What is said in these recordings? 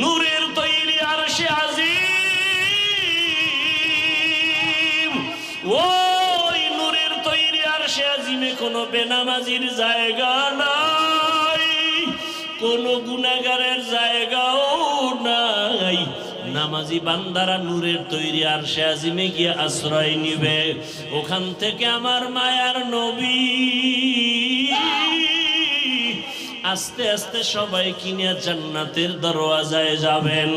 নূরের তৈরি আর সে আজিম। ওই নূরের তৈরি আর সে আজিমে কোনো বেনামাজির জায়গা নাই। কোনো গুনাগারের জায়গাও নাই। নামাজি বান্দারা নূরের তৈরি আর সে আজিমে গিয়ে আশ্রয় নিবে। ওখান থেকে আমার মায়ার নবী আস্তে আস্তে সবাই কিনে জান্নাতের দরওয়াজায় যাবেন।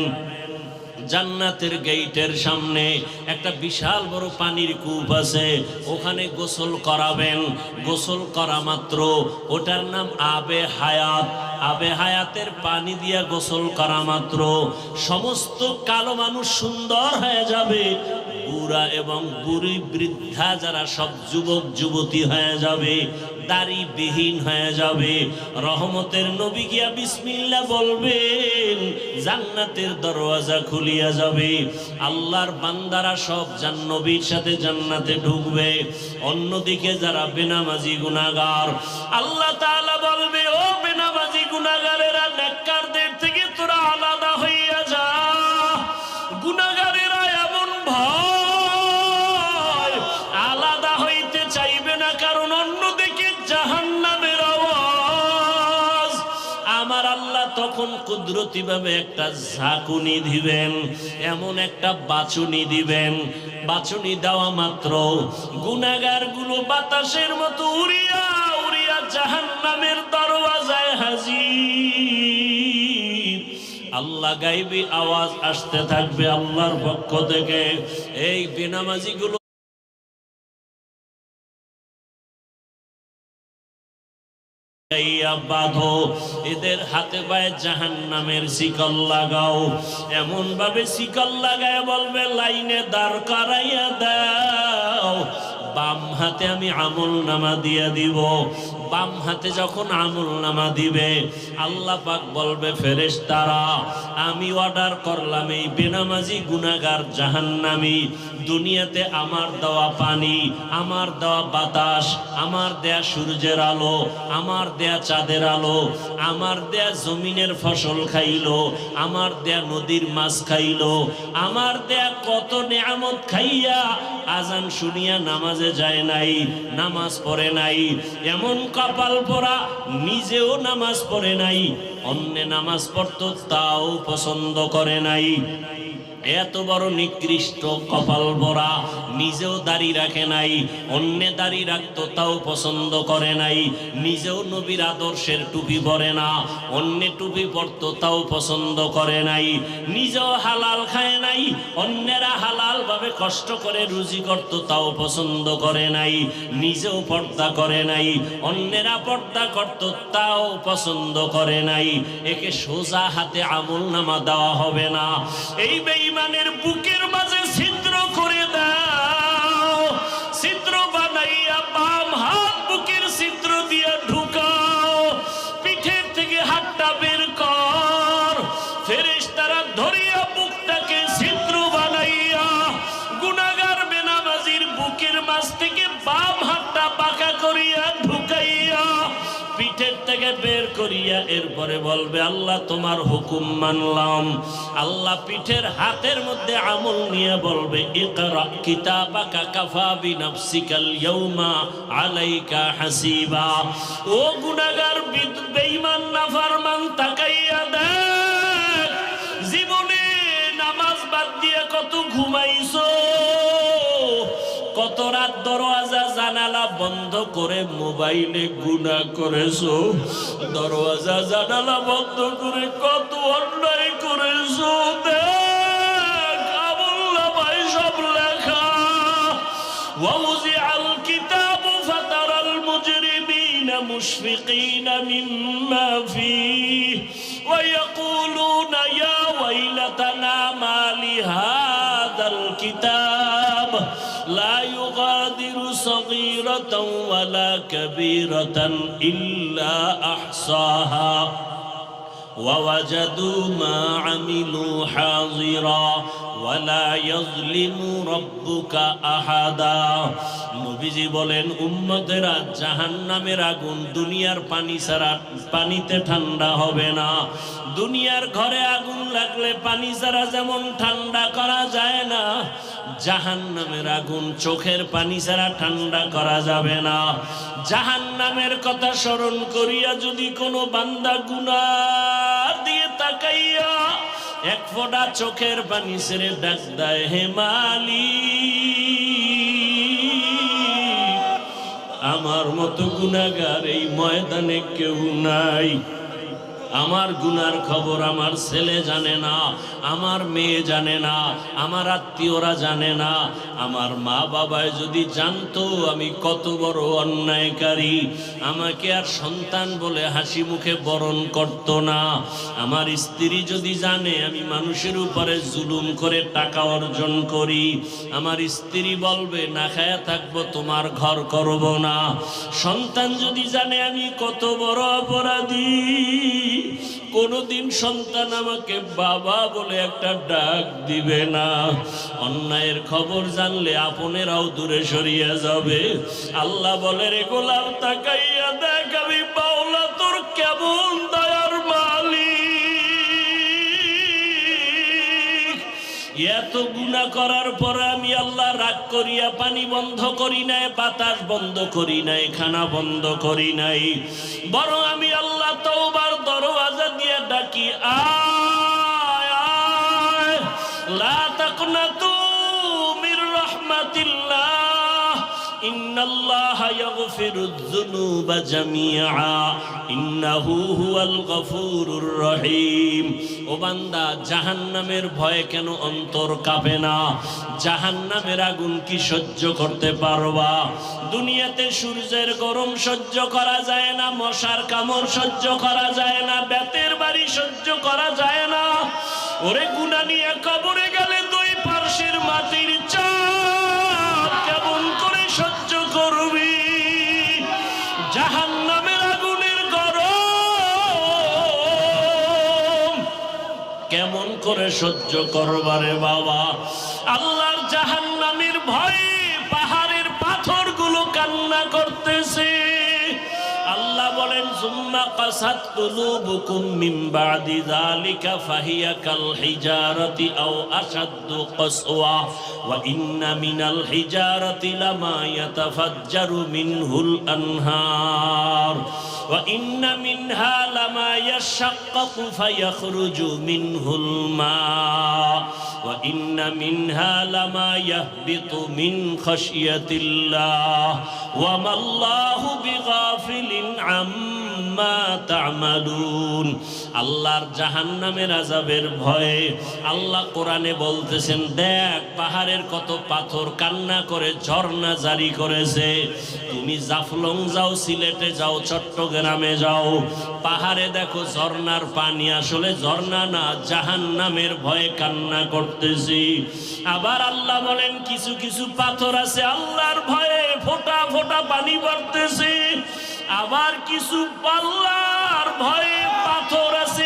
জান্নাতের গেইটের সামনে একটা বিশাল বড় পানির কূপ আছে, ওখানে গোসল করাবেন। গোসল করা মাত্র, ওটার নাম আবে হায়াত। আবে হায়াতের পানি দিয়া গোসল করা মাত্র। সমস্ত কালো মানুষ সুন্দর হয়ে যাবে। বুড়া এবং বুড়ি বৃদ্ধা যারা সব যুবক, যুবতী হয়ে যাবে। দাড়ি বিহীন হয়ে যাবে। রহমতের নবী গিয়া বিসমিল্লা বলবেন, জান্নাতের দরওয়াজা খুলিয়া যাবে। আল্লাহর বান্দারা সব জান নবীর সাথে জান্নাতে ঢুকবে। অন্যদিকে যারা বেনামাজি গুনাগার আল্লাহ তাআলা বলবে কুদরতি ভাবে একটা ঝাঁকুনি দিবেন, এমন একটা বাচুনি দিবেন। বাচুনি দেওয়া মাত্র। গুনাগারগুলো বাতাসের মতো উড়িয়া উড়িয়া জাহান্নামের দরওয়াজায় হাজির। আল্লাহ গাইবি আওয়াজ আসতে থাকবে আল্লাহর পক্ষ থেকে। এই বেনামাজি গুলো বাঁধো। এদের হাতে পায়ে জাহান নামের শিকল লাগাও। এমন ভাবে শিকল লাগায় বলবে, লাইনে দাঁড় করাইয়া দাও। বাম হাতে আমি আমল নামা দিয়া দিব। বাম হাতে যখন আমল নামা দিবে, আল্লাহ পাক বলবে, ফেরেশতারা, আমি অর্ডার করলাম এই বেনামাজি গুনাগার জাহান্নামি। দুনিয়াতে আমার দেওয়া পানি, আমার দেওয়া বাতাস, আমার দেয়া সূর্যের আলো, আমার দেয়া চাঁদের আলো, আমার দেয়া জমিনের ফসল খাইলো, আমার দেয়া নদীর মাছ খাইলো, আমার দেয়া কত নিয়ামত খাইয়া আজান শুনিয়া নামাজে যায় নাই, নামাজ পড়ে নাই। এমন কপাল পরা নিজেও নামাজ পড়ে নাই অন্য নামাজ পড়তো তাও পছন্দ করে নাই। এত বড় নিকৃষ্ট কপাল ভরা, নিজেও দাড়ি রাখে নাই, অন্যে দাড়ি রাখতো তাও পছন্দ করে নাই, নিজেও নবীর আদর্শের টুপি পরে না, অন্যে টুপি পরতো তাও পছন্দ করে নাই, নিজেও হালাল খায় নাই, অন্যেরা হালাল ভাবে কষ্ট করে রুজি করত তাও পছন্দ করে নাই, নিজেও পর্দা করে নাই, অন্যেরা পর্দা করত তাও পছন্দ করে নাই, একে সোজা হাতে আমল নামা দেওয়া হবে না। এই বেঈমানের বুকের মাঝে ছিদ্র থেকে বের করিয়া এরপরে বলবে, আল্লাহ, তোমার হুকুম মানলাম। আল্লাহ পিঠের হাতের মধ্যে আমল নিয়ে বলবে ও জীবনে নামাজ বাদ দিয়ে কত ঘুমাইছো। কত রাত দরওয়াজা জানালা বন্ধ করে মোবাইলে গুণা করেছো দরওয়াজা জানালা বন্ধ করে কত অন্যায় করেছো দেখ আমুল্লামায় সব লেখা ووزع الكتاب فترى المجرمين مشفقين مما فيه ويقولون يا ويلتنا ما لهذا الكتاب لا يغادر صغيرة ولا كبيرة إلا أحصاها. ووجدوا ما عملوا حاضرا. ওয়ালা ইয়াজলিমু রাব্বুকা আহাদা নবীজি বলেন, উম্মতেরা জাহান্নামের আগুন দুনিয়ার পানি ছাড়া পানিতে ঠান্ডা হবে না। দুনিয়ার ঘরে আগুন লাগলে পানি ছাড়া যেমন ঠান্ডা করা যায় না জাহান নামের আগুন চোখের পানি ছাড়া ঠান্ডা করা যাবে না। জাহান নামের কথা স্মরণ করিয়া যদি কোনো বান্দা গুনা দিয়ে তাকাইয়া এক ফোঁটা চোখের পানি ছেড়ে ডাক দেয় হেমালি আমার মতো গুনাগার এই ময়দানে কেউ নাই। আমার গুনার খবর আমার ছেলে জানে না, আমার মেয়ে জানে না, আমার আত্মীয়রা জানে না, আমার মা বাবায় যদি জানতো আমি কত বড় অন্যায়কারী। আমাকে আর সন্তান বলে হাসি মুখে বরণ করত না। আমার স্ত্রী যদি জানে আমি মানুষের উপরে জুলুম করে টাকা অর্জন করি, আমার স্ত্রী বলবে, না খায়া থাকব, তোমার ঘর করব না। সন্তান যদি জানে আমি কত বড় অপরাধী কোনোদিন সন্তান আমাকে বাবা বলে একটা ডাক দিবে না। অন্যায়ের খবর জানলে আপনেরাও দূরে সরিয়ে যাবে। আল্লাহ বলে, রে গোলাম, তাকাইয়া দেখ, আমি বাউলা তোর কেমন দয়ার মালিক এত গুণা করার পরে আমি আল্লাহ রাগ করিয়া পানি বন্ধ করি নাই, বাতাস বন্ধ করি নাই, খানা বন্ধ করি নাই। বরং আমি আল্লাহ তওবার দরওয়াজা দিয়া ডাকি, আয় আয়, লা তাকনাতু মির রাহমাতিল্লাহ। إن الله يغفر الذنوب جميعا إنه هو الغفور الرحيم ও বান্দা জাহান্নামের ভয়ে কেন অন্তর কাঁপে না জাহান্নামের আগুন কি সহ্য করতে পারবা দুনিয়াতে সূর্যের গরম সহ্য করা যায় না মশার কামড় সহ্য করা যায় না বেতের বাড়ি সহ্য করা যায় না ওরে গুনা নিয়ে কবরে গেলে দুই পার্শ্বের মাটির চাপ করে সহ্য করবারে বাবা। আল্লাহর জাহান নামের ভয়ে পাহাড়ের পাথরগুলো কান্না করতেছে। আল্লাহ বলেন, সুম্মা কাসাত কুলুবুকুম মিন বাদি যালিকা ফাহিয়া কাল হিজারাতি আও আশাদ্দু কাসওয়া। ওয়া ইন্না মিনাল হিজারাতি লামা ইয়াতাফাজ্জারু মিনহুল আনহার। وإن منها لما يشقق فيخرج منه الماء وإن منها لما يهبط من خشية الله وما الله بغافل عما تعملون আল্লাহর জাহান্নামের আজাবের ভয়ে আল্লাহ কোরআনে বলতেছেন দেখ পাহাড়ের কত পাথর কান্না করে ঝর্ণা জারি করেছে তুমি জাফলং যাও সিলেটে যাও চট্টগ্রামে যাও পাহাড়ে দেখো ঝর্ণার পানি আসলে ঝর্ণা না জাহান্নামের ভয়ে কান্না করতেছি। আবার আল্লাহ বলেন, কিছু কিছু পাথর আছে আল্লাহর ভয়ে ফোটা ফোটা পানি পড়তেছে। আবার কিছু পাল্লার ভয়ে পাথর আছে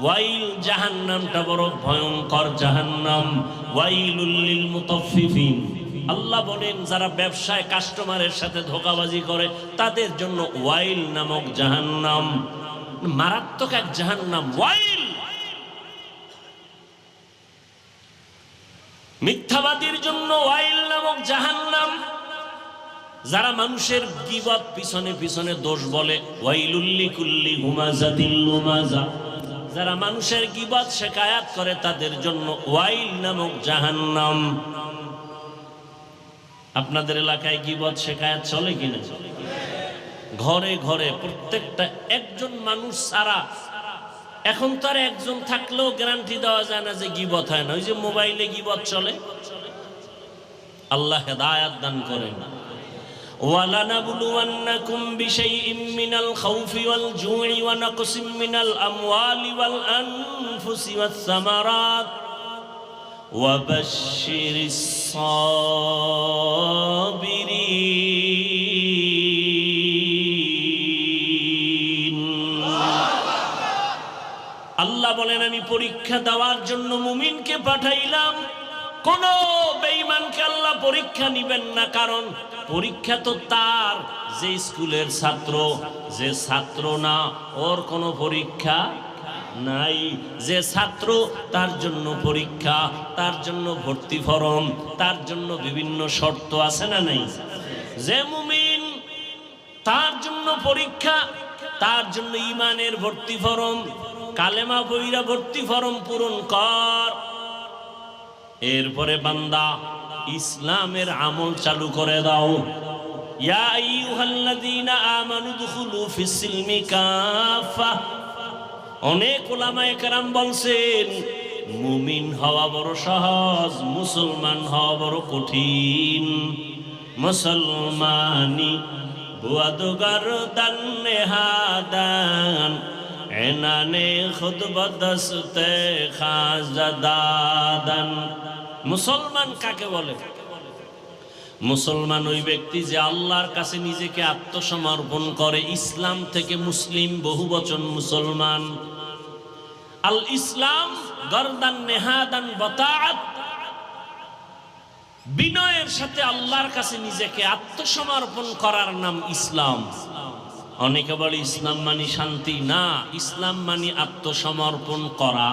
ওয়াইল জাহান্নামটা বড় ভয়ঙ্কর জাহান্নাম। ওয়াইলুল লিল মুতাফফিফিন। আল্লাহ বলেন, যারা ব্যবসায় কাস্টমারের সাথে ধোকাবাজি করে, তাদের জন্য ওয়াইল নামক জাহান্নাম। মারাত্মক এক জাহান্নাম, ওয়াইল! মিথ্যাবাদীর জন্য ওয়াইল নামক জাহান্নাম। যারা মানুষের গিবত পিছনে পিছনে দোষ বলে ওয়াইলুল্লি কুল্লি হুমাজাতিল লুমাজা। যারা মানুষের গিবত শেখায়াত করে, তাদের জন্য ওয়াইল নামক জাহান্নাম। আপনাদের এলাকায় গিবত শেখায়াত চলে কিনা? ঘরে ঘরে প্রত্যেকটা একজন মানুষ সারা এখন তো আর একজন থাকলেও গ্যারান্টি দেওয়া যায় না যে গিবত হয় না। ওই যে মোবাইলে গিবত চলে, আল্লাহ হেদায়াত দান করেন। ولنبلونكم بشيء من الخوف والجوع ونقص من الأموال والأنفس والثمرات وبشر الصابرين আল্লাহ বলেন আমি পরীক্ষা দেওয়ার জন্য মুমিনকে পাঠাইলাম কোন বেঈমানকে আল্লাহ পরীক্ষা নিবেন না, কারণ পরীক্ষা তো তার। যে স্কুলের ছাত্র, যে ছাত্র না, ওর কোনো পরীক্ষা নাই। যে ছাত্র, তার জন্য পরীক্ষা, তার জন্য ভর্তি ফরম, তার জন্য বিভিন্ন শর্ত আছে না নাই? যে মুমিন, তার জন্য পরীক্ষা, তার জন্য ইমানের ভর্তি ফরম, কালেমা বইরা ভর্তি ফরম পূরণ কর। এরপরে বান্দা ইসলামের আমল চালু করে দাও। আমানু অনেক ওলামায়ে বলছেন, মুমিন হওয়া বড় সহজ, মুসলমান হওয়া বড় কঠিন। মুসলমানি হাদান এনানে খুদ বদস্তে মুসলমান কাকে বলে? মুসলমান ওই ব্যক্তি যে আল্লাহর কাছে নিজেকে আত্মসমর্পণ করে, ইসলাম থেকে মুসলিম বহু বচন মুসলমান। আল ইসলাম গরদান নেহাদান বতাত বিনয়ের সাথে আল্লাহর কাছে নিজেকে আত্মসমর্পণ করার নাম ইসলাম। অনেকে বলে, ইসলাম মানি শান্তি। না, ইসলাম মানি আত্মসমর্পণ করা।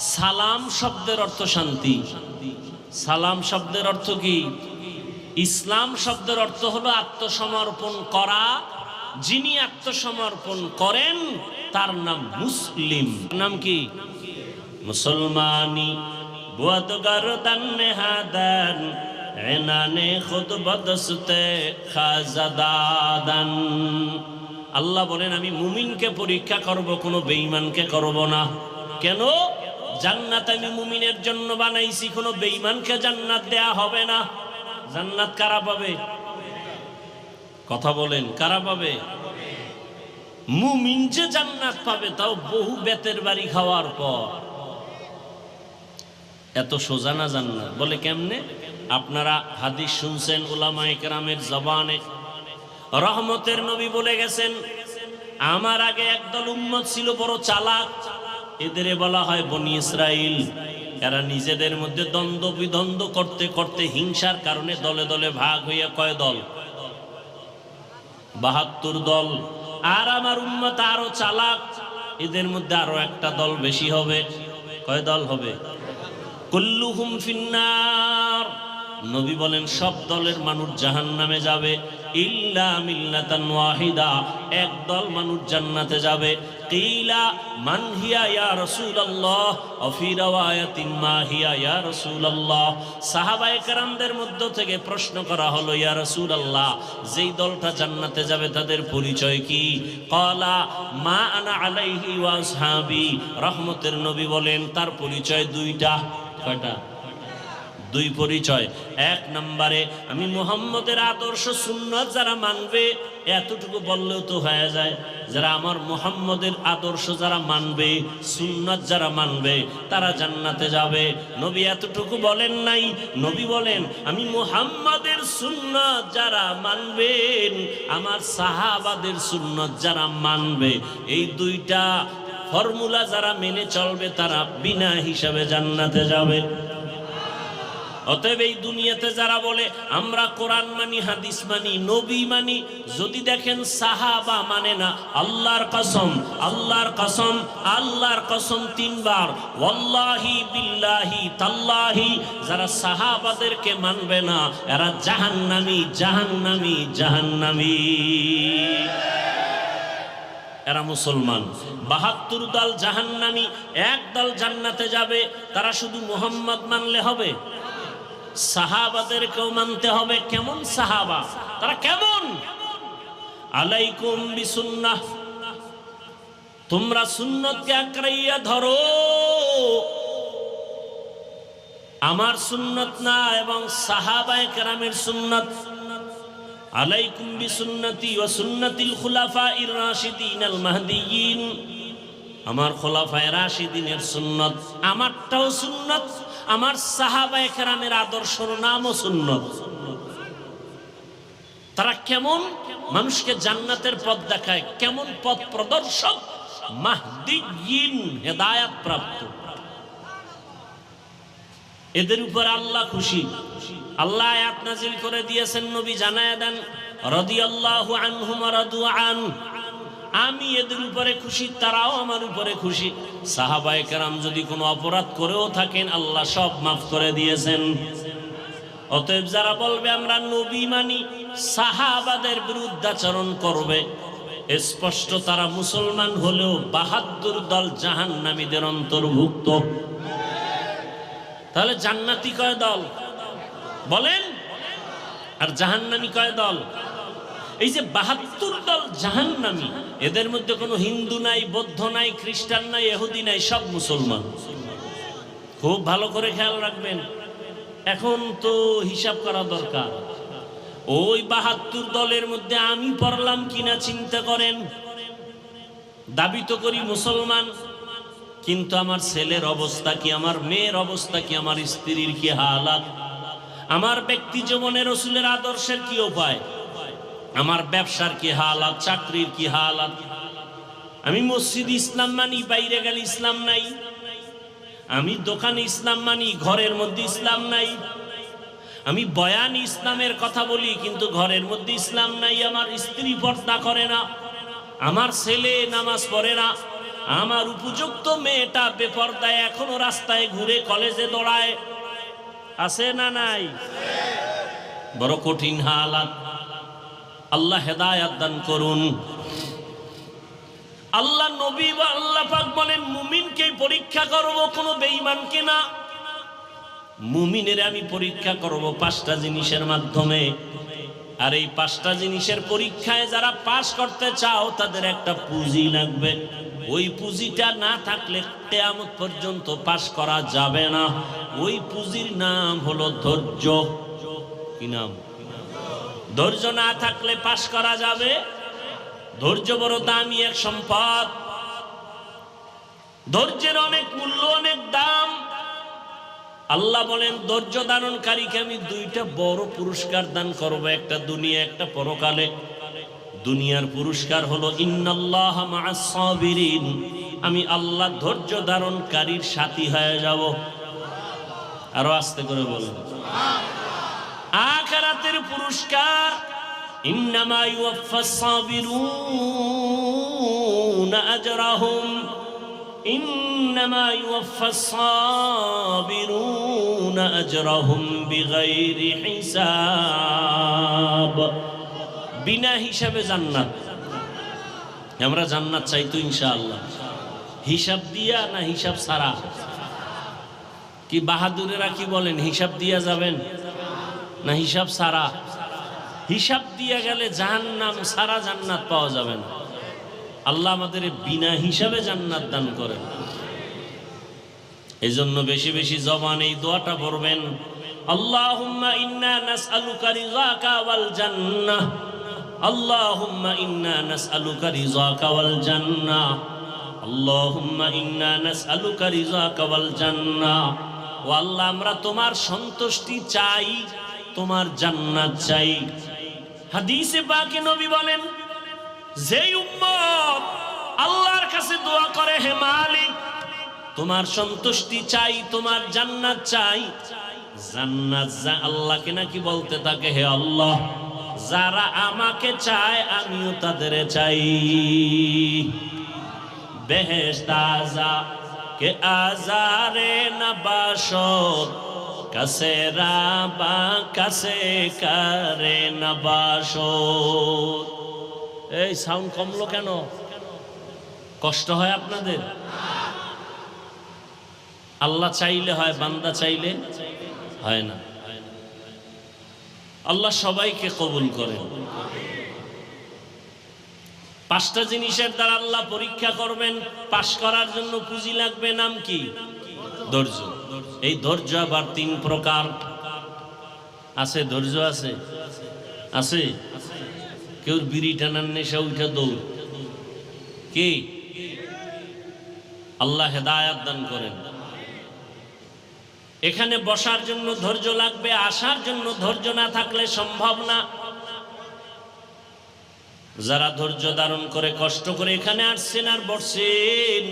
সালাম শব্দের অর্থ শান্তি। সালাম শব্দের অর্থ কি? ইসলাম শব্দের অর্থ হলো আত্মসমর্পণ করা। যিনি আত্মসমর্পণ করেন, তার নাম মুসলিম। নাম কি? মুসলমানি। আল্লাহ বলেন, আমি মুমিনকে পরীক্ষা করব, কোনো বেঈমানকে করব না। কেন? জান্নাত আমি মুমিনের জন্য বানাইছি, কোনো বেঈমানকে জান্নাত দেয়া হবে না। জান্নাত কারা পাবে? কথা বলেন, কারা পাবে? মুমিন যে জান্নাত পাবে, তাও বহু বেতের বাড়ি খাওয়ার পর। এত সোজা না জান্নাত? বলে কেমনে? আপনারা হাদিস শুনছেন ওলামায়ে কেরামের জবানে। রহমতের নবী বলে গেছেন, আমার আগে একদল উম্মত ছিল বড় চালাক। এদের বলা হয় বনি ইসরাইল। এরা নিজেদের মধ্যে দ্বন্দ্ব বিদ্বন্দ্ব করতে করতে হিংসার কারণে দলে দলে ভাগ হইয়া কয় দল? বাহাত্তর দল। আর আমার উম্মত আরও চালাক, এদের মধ্যে আরও একটা দল বেশি হবে। কয় দল হবে? কুল্লুহুম ফিন্নার। নবী বলেন, সব দলের মানুষ জাহান নামে যাবে। ইল্লা মিল্লাতান ওয়াহিদা মানুষ জান্নাতে যাবে। কিলা ইয়া মধ্য থেকে প্রশ্ন করা হলো, ইয়া রাসূলুল্লাহ, যেই দলটা জান্নাতে যাবে তাদের পরিচয় কি? ক্বালা, মা আনা আলাইহি ওয়া রহমতের নবী বলেন, তার পরিচয় দুইটা, কয়টা? দুই পরিচয়। এক নম্বরে, আমি মুহাম্মদের আদর্শ সুন্নত যারা মানবে, এতটুকু বললেও তো হয়ে যায়। যারা আমার মুহাম্মদের আদর্শ যারা মানবে, সুন্নত যারা মানবে, তারা জান্নাতে যাবে। নবী এতটুকু বলেন নাই। নবী বলেন, আমি মুহাম্মাদের সুন্নত যারা মানবেন, আমার সাহাবাদের সুন্নত যারা মানবে। এই দুইটা ফর্মুলা যারা মেনে চলবে, তারা বিনা হিসাবে জান্নাতে যাবে। অতএব এই দুনিয়াতে যারা বলে, আমরা কোরআন মানি, হাদিস মানি, নবী মানি, যদি দেখেন সাহাবা মানে না, আল্লাহর কসম আল্লাহর কসম আল্লাহর কসম তিনবার, ওয়াল্লাহি বিল্লাহি তাল্লাহি। যারা সাহাবাদেরকে মানবে না, এরা জাহান্নামি জাহান্নামি জাহান্নামি। এরা মুসলমান। বাহাত্তর দল জাহান্নামি, এক দল জান্নাতে যাবে, তারা শুধু মোহাম্মদ মানলে হবে? সাহাবাদেরকেও মানতে হবে, কেমন সাহাবা? তারা কেমন? আলাইকুম বিসুন্নাহ। তোমরা সুন্নতকে আঁকড়াইয়া ধরো। আমার সুন্নত না, এবং সাহাবায়ে কেরামের সুন্নত। আলাইকুম বিসুন্নতি ওয়া সুন্নাতিল খুলাফাইর রাশিদিন আল মাহদিয়িন। আমার খোলাফায়ে রাশিদিনের সুন্নত, আমারটাও সুন্নত। আমার সাহাবায়ে কেরামের আদর্শর নামও সুন্নত। তারা কেমন? মানুষকে জান্নাতের পথ দেখায়। কেমন পথ প্রদর্শক? মাহদিয়িন হেদায়াত প্রাপ্ত এদের উপর আল্লাহ খুশি। আল্লাহ আয়াত নাজিল করে দিয়েছেন, নবী জানায় দেন, রাদিয়াল্লাহু আনহুম রাদু আন আমি এদের উপরে খুশি, তারাও আমার উপরে খুশি। সাহাবায়ে যদি কোনো অপরাধ করেও থাকেন, আল্লাহ সব মাফ করে দিয়েছেন। অতএব যারা বলবে, আমরা নবী মানি সাহাবাদের বিরুদ্ধাচরণ করবে। স্পষ্ট, তারা মুসলমান হলেও বাহাদুর দল জাহান্নামীদের অন্তর্ভুক্ত। তাহলে জান্নাতি কয় দল? বলেন। আর জাহান্নামী কয় দল? এই যে বাহাত্তর দল জাহান্নামী, এদের মধ্যে কোনো হিন্দু নাই, বৌদ্ধ নাই, খ্রিস্টান নাই এহুদি নাই, সব মুসলমান। খুব ভালো করে খেয়াল রাখবেন। এখন তো হিসাব করা দরকার। ওই বাহাত্তর দলের মধ্যে আমি পড়লাম কিনা চিন্তা করেন। দাবি তো করি মুসলমান, কিন্তু আমার ছেলের অবস্থা কি, আমার মেয়ের অবস্থা কি, আমার স্ত্রীর কি হালাত? আমার ব্যক্তি জীবনের রসুলের আদর্শের কি উপায়? আমার ব্যবসার কি হালাত, চাকরির কি হালাত? আমি মসজিদ ইসলাম মানি, বাইরে গেলে ইসলাম নাই। আমি দোকানে ইসলাম মানি, ঘরের মধ্যে ইসলাম নাই। আমি বয়ান ইসলামের কথা বলি, কিন্তু ঘরের মধ্যে ইসলাম নাই, আমার স্ত্রী পর্দা করে না, আমার ছেলে নামাজ পড়ে না, আমার উপযুক্ত মেয়েটা বেপর্দায় এখনও রাস্তায় ঘুরে কলেজে দৌড়ায়। আছে না নাই? বড় কঠিন হালাত। আল্লাহ হেদায়াত দান করুন। আল্লাহ নবী বা আল্লাহ পাক বলেন, মুমিনকে পরীক্ষা করব কোনো বেঈমানকে না? মুমিনের আমি পরীক্ষা করব পাঁচটা জিনিসের মাধ্যমে। আর এই পাঁচটা জিনিসের পরীক্ষায় যারা পাশ করতে চাও, তাদের একটা পুঁজি লাগবে। ওই পুঁজিটা না থাকলে কেয়ামত পর্যন্ত পাশ করা যাবে না। ওই পুঁজির নাম হলো ধৈর্য। কি নাম? ধৈর্য না থাকলে পাশ করা যাবে। ধৈর্য বড় দামি এক সম্পদ। ধৈর্যের অনেক মূল্য, অনেক দাম। আল্লাহ বলেন, ধৈর্য ধারণকারীকে আমি দুইটা বড় পুরস্কার দান করব, একটা দুনিয়া, একটা পরকালে। দুনিয়ার পুরস্কার হলো, ইন্নাল্লাহ আমি আল্লাহ ধৈর্য ধারণকারীর সাথী হয়ে যাব। আরও আস্তে করে বলুন। আখারাতের পুরস্কার। ইন্নামা বিনা হিসাবে জান্নাত। আমরা জান্নাত চাই তো ইনশাআল্লাহ। হিসাব দিয়া না হিসাব সারা কি বাহাদুরেরা কি বলেন, হিসাব দিয়া যাবেন? না হিসাব ছাড়া হিসাব দিয়া গেলে জাহান্নাম সারা জান্নাত পাওয়া যাবে না। আল্লাহ আমাদের বিনা হিসাবে জান্নাত দান করেন। এই জন্য বেশি বেশি জবান এই দোয়াটা পড়বেন আমরা তোমার সন্তুষ্টি চাই। তোমার জান্নাত চাই। হাদিসে পাকে নবী বলেন, যেই উম্মত আল্লাহর কাছে দোয়া করে, হে মালিক, তোমার সন্তুষ্টি চাই, তোমার জান্নাত চাই। জান্নাত যা আল্লাহকে নাকি বলতে থাকে, হে আল্লাহ, যারা আমাকে চায়, আমিও তাদের চাই। বেহেশত আজা কে আজারে নবাসত কাছে রাবা, কাছে করে নবাসত এই সাউন্ড কমলো কেন? কষ্ট হয় আপনাদের? আল্লাহ চাইলে হয়, বান্দা চাইলে হয় না। আল্লাহ সবাইকে কবুল করেন। পাঁচটা জিনিসের দ্বারা আল্লাহ পরীক্ষা করবেন, পাশ করার জন্য পুঁজি লাগবে, নাম কি? ধৈর্য। এই ধৈর্য আবার তিন প্রকার। আছে, ধৈর্য আছে? আছে? কেউ বিড়ি টানার নেশা উঠে দৌড়। কি? আল্লাহ হেদায়াত দান করেন। এখানে বসার জন্য ধৈর্য লাগবে, আসার জন্য ধৈর্য না থাকলে সম্ভব না। যারা ধৈর্য ধারণ করে, কষ্ট করে এখানে আসছেন আর বসছেন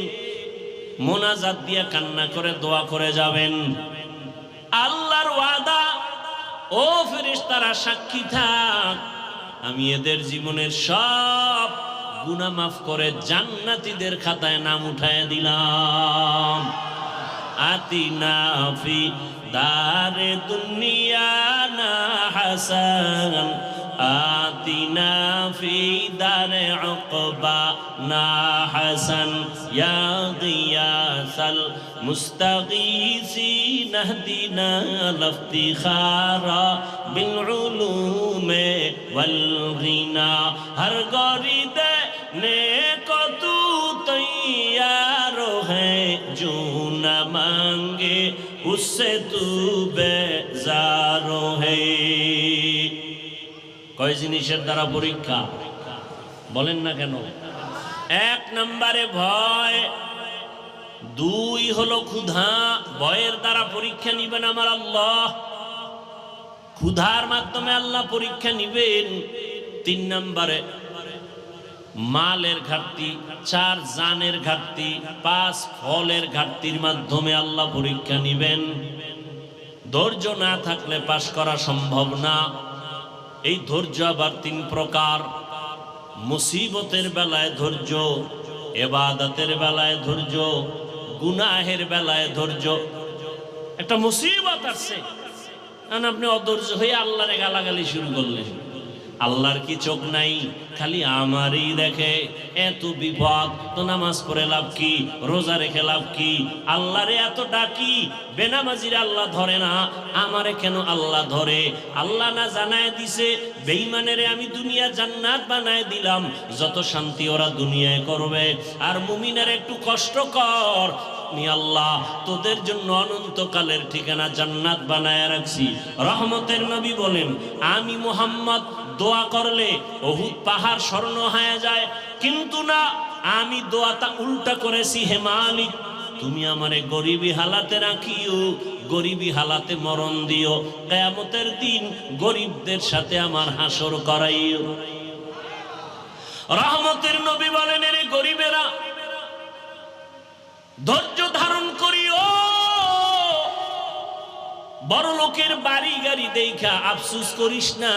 মোনাজাত দিয়ে কান্না করে, দোয়া করে যাবেন। আল্লাহর ওয়াদা, ও ফেরেশ তারা সাক্ষী থাক। আমি এদের জীবনের সব গুনাহ মাফ করে জান্নাতীদের খাতায় নাম উঠায় দিলাম। আতিনা ফি দারে দুনিয়া না হাসান। آتنا في دار عقبانا حسن يا غياث المستغيثين اهدنا الافتخار بالعلوم والغنى هر غريد نیک تو تیار ہے جو نہ مانگے اس سے تو بیزار ہے কয় জিনিসের দ্বারা পরীক্ষা? বলেন না কেন? এক নম্বরে ভয়, দুই হলো ক্ষুধা। ভয়ের দ্বারা পরীক্ষা নিবেন আমার আল্লাহ। ক্ষুধার মাধ্যমে আল্লাহ পরীক্ষা নিবেন। তিন নম্বরে মালের ঘাটতি, চার জানের ঘাটতি, পাঁচ ফলের ঘাটতির মাধ্যমে আল্লাহ পরীক্ষা নিবেন। ধৈর্য না থাকলে পাশ করা সম্ভব না। এই ধৈর্য আবার তিন প্রকার। মুসিবতের বেলায় ধৈর্য, এবাদতের বেলায় ধৈর্য, গুনাহের বেলায় ধৈর্য। একটা মুসিবত আছে। আপনি অধৈর্য হয়ে আল্লাহরে গালাগালি শুরু করলেন। আল্লাহর কি চোখ নাই? খালি আমারই দেখে। এত বিপদ তো নামাজ পড়ে লাভ কি? রোজা রেখে লাভ কি? আল্লাহরে এত ডাকি, বেনামাজির আল্লাহ ধরে না। আমারে কেন আল্লাহ ধরে? আল্লাহ না জানায় দিছে বেইমানেরে আমি দুনিয়া জান্নাত বানায় দিলাম। যত শান্তি ওরা দুনিয়ায় করবে। আর মুমিনের একটু কষ্ট কর। আল্লাহ, তোদের জন্য অনন্তকালের ঠিকানা জান্নাত বানায় রাখছি। রহমতের নবী বলেন, আমি মোহাম্মদ দোয়া করলে অহুদ পাহাড় স্বর্ণ হয়ে যায়। কিন্তু না, আমি দোয়াটা উল্টা করেছি, হে মালিক, তুমি আমারে গরিবী হালাতে রাখিও, গরিবী হালাতে মরণ দিও। কেয়ামতের দিন গরিবদের সাথে আমার হাসর করাইও। রহমতের নবী বলেন, এরে গরিবেরা, ধৈর্য ধারণ করিও। বড় লোকের বাড়ি গাড়ি দেখা আফসুস করিস না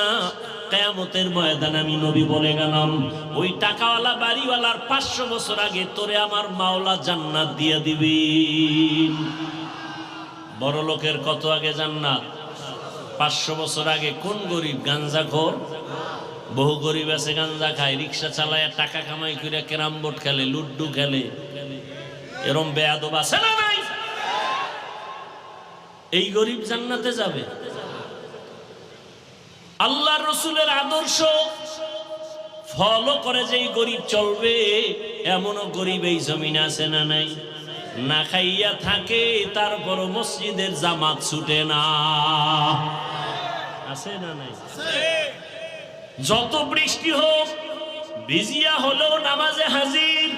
কেয়ামতের ময়দান আমি নবী বলে গেলাম, ওই টাকাওয়ালা বাড়িওয়ালার পাঁচশো বছর আগে তোরে আমার মাওলা জান্নাত দিয়ে দিবি। বড় লোকের কত আগে জান্নাত? পাঁচশো বছর আগে কোন গরিব গাঞ্জা খোর? বহু গরিব আছে গাঞ্জা খায়, রিক্সা চালায়, টাকা কামাই করে ক্যারাম বোর্ড খেলে লুড্ডু খেলে। এরম বেয়াদব আছে না নাই? এই গরিব জান্নাতে যাবে? আল্লাহ রসুলের আদর্শ ফলো করে যে গরিব চলবে, এমনও গরিব এই জমিন আছে না নাই? না খাইয়া থাকে তারপর মসজিদের জামাত ছুটে না। আছে না নাই? যত বৃষ্টি হোক, ভিজিয়া হলেও নামাজে হাজির।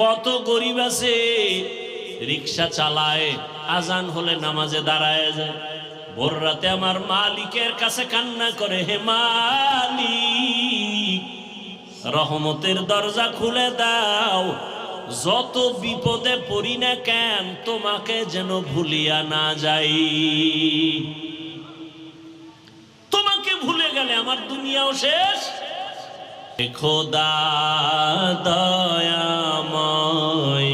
কত গরিব আছে, রিক্সা চালায়, আজান হলে নামাজে দাঁড়ায় যায়। ভোর রাতে আমার মালিকের কাছে কান্না করে, হে মালিক, রহমতের দরজা খুলে দাও। যত বিপদে পড়ি না কেন, তোমাকে যেন ভুলিয়া না যাই। তোমাকে ভুলে গেলে আমার দুনিয়াও শেষ। খোদা দয়াময়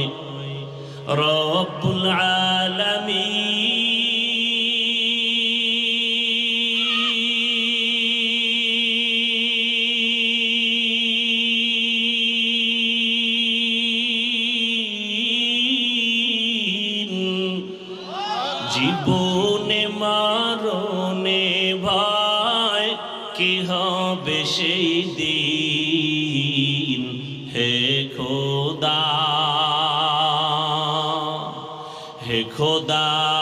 রব্বুল জীবনে মারনে ভাই কি হবে সেই দিন? হে খোদা হে খোদা